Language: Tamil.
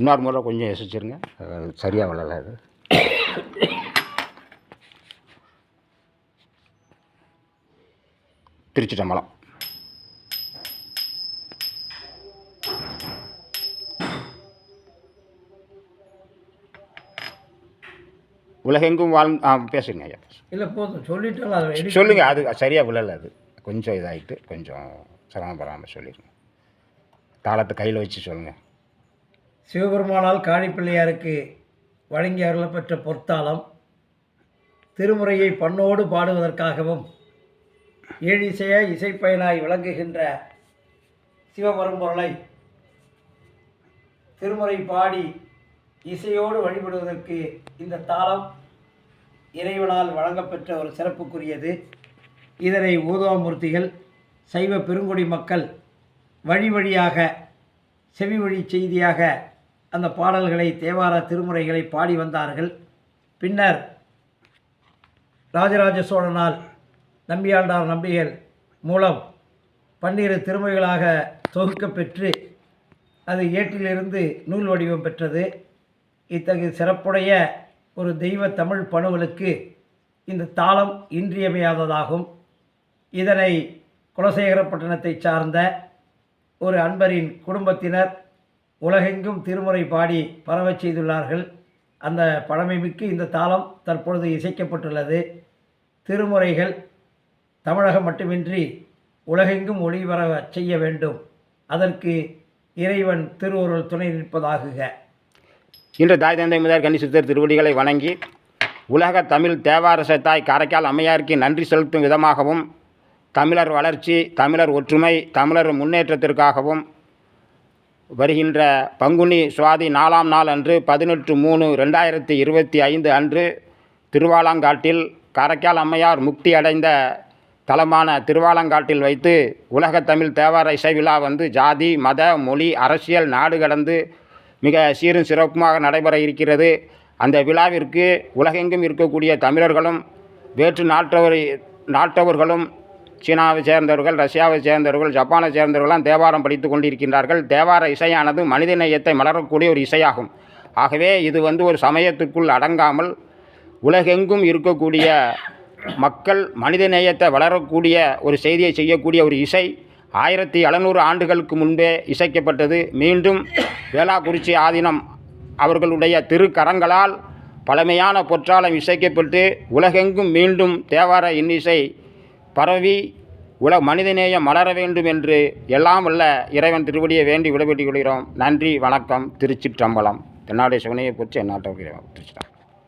இன்னொரு முறை கொஞ்சம் எசிச்சிருங்க சரியாக அது. திருச்சிட்டம்பலம் உலகெங்கும் வாழ் ஆ பேசுங்க ஐயா. இல்லை போதும். edit சொல்லுங்கள் அது சரியாக விழல அது. கொஞ்சம் இதாகிட்டு கொஞ்சம் சிரமப்படாமல் சொல்லிடுங்க தாளத்தை கையில் வச்சு சொல்லுங்கள் சிவபெருமானால் காணிப்பிள்ளையாருக்கு வழங்கி அருளப்பெற்ற பொற்தாளம் திருமுறையை பண்ணோடு பாடுவதற்காகவும் ஏழிசைய இசைப்பயனாய் விளங்குகின்ற சிவபரம்பொருளை திருமுறை பாடி இசையோடு வழிபடுவதற்கு இந்த தாளம் இறைவனால் வழங்கப்பெற்ற ஒரு சிறப்புக்குரியது. இதனை ஊதவமூர்த்திகள் சைவ பெருங்குடி மக்கள் வழி வழியாக செவி வழி செய்தியாக அந்த பாடல்களை தேவார திருமுறைகளை பாடி வந்தார்கள். பின்னர் ராஜராஜ சோழனால் நம்பியாண்டார் நம்பிகள் மூலம் பன்னிரு திருமுறைகளாக தொகுக்க பெற்று அது ஏட்டிலிருந்து நூல் வடிவம் பெற்றது. இத்தகைய சிறப்புடைய ஒரு தெய்வ தமிழ் பணுவலுக்கு இந்த தாளம் இன்றியமையாததாகும். இதனை குலசேகரப்பட்டினத்தை சார்ந்த ஒரு அன்பரின் குடும்பத்தினர் உலகெங்கும் திருமுறை பாடி பரவச் செய்துள்ளார்கள். அந்த பழமைமிக்கு இந்த தாளம் தற்பொழுது இசைக்கப்பட்டுள்ளது. திருமுறைகள் தமிழகம் மட்டுமின்றி உலகெங்கும் ஒளிவர செய்ய வேண்டும். அதற்கு இறைவன் திருவருள் துணை நிற்பதாகுக. இன்று தாய் தந்தை முதல் கன்னி திருவடிகளை வணங்கி உலக தமிழ் தேவாரச தாய் காரைக்கால் அம்மையாருக்கு நன்றி செலுத்தும் விதமாகவும் தமிழர் வளர்ச்சி தமிழர் ஒற்றுமை தமிழர் முன்னேற்றத்திற்காகவும் வருகின்ற பங்குனி சுவாதி நாலாம் நாள் அன்று பதினெட்டு மூணு ரெண்டாயிரத்தி இருபத்தி ஐந்து அன்று திருவாலங்காட்டில் காரைக்கால் அம்மையார் முக்தி அடைந்த தலமான திருவாலங்காட்டில் வைத்து உலகத் தமிழ் தேவார இசை விழா வந்து ஜாதி மத மொழி அரசியல் நாடு கடந்து மிக சீரும் சிறப்புமாக நடைபெற இருக்கிறது. அந்த விழாவிற்கு உலகெங்கும் இருக்கக்கூடிய தமிழர்களும் வேற்று நாட்டவர் நாட்டவர்களும் சீனாவை சேர்ந்தவர்கள் ரஷ்யாவை சேர்ந்தவர்கள் ஜப்பானை சேர்ந்தவர்கள்லாம் தேவாரம் படித்து கொண்டிருக்கின்றார்கள். தேவார இசையானது மனித நேயத்தை மலரக்கூடிய ஒரு இசையாகும். ஆகவே இது வந்து ஒரு சமயத்துக்குள் அடங்காமல் உலகெங்கும் இருக்கக்கூடிய மக்கள் மனித நேயத்தை வளரக்கூடிய ஒரு செய்தியை செய்யக்கூடிய ஒரு இசை ஆயிரத்தி எழுநூறு ஆண்டுகளுக்கு முன்பே இசைக்கப்பட்டது. மீண்டும் வேளாக்குறிச்சி ஆதீனம் அவர்களுடைய திருக்கரங்களால் பழமையான பொற்றாலம் இசைக்கப்பட்டு உலகெங்கும் மீண்டும் தேவார இன்னிசை பரவி உல மனிதநேயம் மலர வேண்டும் என்று எல்லாம் வல்ல இறைவன் திருவடியை வேண்டி விடைபெற்றுக் கொள்கிறோம். நன்றி வணக்கம். திருச்சிற்றம்பலம். தென்னாடு சிவனையை பொறிச்சு எந்நாட்டவர் திருச்சிட்டம்